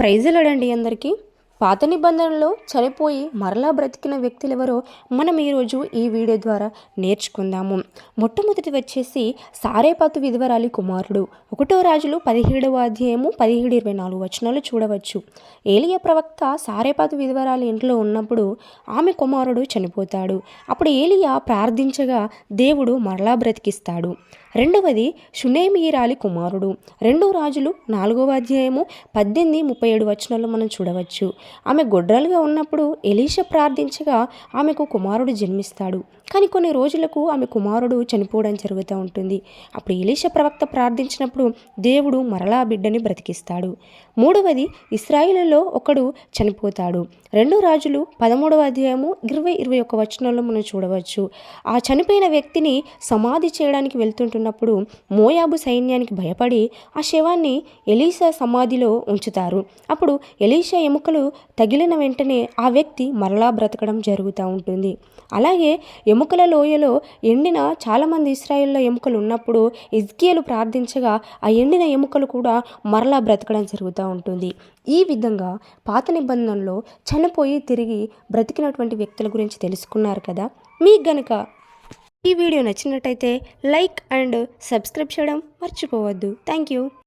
ప్రైజులడండి అందరికీ. పాత నిబంధనలో చనిపోయి మరలా బ్రతికిన వ్యక్తులు ఎవరో మనం ఈరోజు ఈ వీడియో ద్వారా నేర్చుకుందాము. మొట్టమొదటి వచ్చేసి సారేపాతు విధవరాలి కుమారుడు. ఒకటో రాజులు పదిహేడవ అధ్యాయము పదిహేడు ఇరవై నాలుగు వచనాలు చూడవచ్చు. ఏలియ ప్రవక్త సారేపాతు విధవరాలి ఇంట్లో ఉన్నప్పుడు ఆమె కుమారుడు చనిపోతాడు. అప్పుడు ఏలియా ప్రార్థించగా దేవుడు మరలా బ్రతికిస్తాడు. రెండవది షునేమీరాలి కుమారుడు. రెండో రాజులు నాలుగవ అధ్యాయము పద్దెనిమిది ముప్పై ఏడు వచనాలు మనం చూడవచ్చు. ఆమె గొడ్రాలుగా ఉన్నప్పుడు ఎలీష ప్రార్థించగా ఆమెకు కుమారుడు జన్మిస్తాడు. కానీ కొన్ని రోజులకు ఆమె కుమారుడు చనిపోవడం జరుగుతూ ఉంటుంది. అప్పుడు ఎలీష ప్రవక్త ప్రార్థించినప్పుడు దేవుడు మరలా బిడ్డని బ్రతికిస్తాడు. మూడవది ఇస్రాయిలలో ఒకడు చనిపోతాడు. రెండు రాజులు పదమూడవ అధ్యాయము ఇరవై ఇరవై ఒక వచనంలో మనం చూడవచ్చు. ఆ చనిపోయిన వ్యక్తిని సమాధి చేయడానికి వెళ్తుంటున్నప్పుడు మోయాబు సైన్యానికి భయపడి ఆ శవాన్ని ఎలీషా సమాధిలో ఉంచుతారు. అప్పుడు ఎలీషా ఎముకలు తగిలిన వెంటనే ఆ వ్యక్తి మరలా బ్రతకడం జరుగుతూ ఉంటుంది. అలాగే ఎముకల లోయలో ఎండిన చాలామంది ఇస్రాయిల్లో ఎముకలు ఉన్నప్పుడు ఇజ్కియలు ప్రార్థించగా ఆ ఎండిన ఎముకలు కూడా మరలా బ్రతకడం జరుగుతూ ఉంటుంది. ఈ విధంగా పాత నిబంధనలో చనిపోయి తిరిగి బ్రతికినటువంటి వ్యక్తుల గురించి తెలుసుకున్నారు కదా? మీకు గనక ఈ వీడియో నచ్చినట్టయితే లైక్ అండ్ సబ్స్క్రైబ్ చేయడం మర్చిపోవద్దు. Thank you.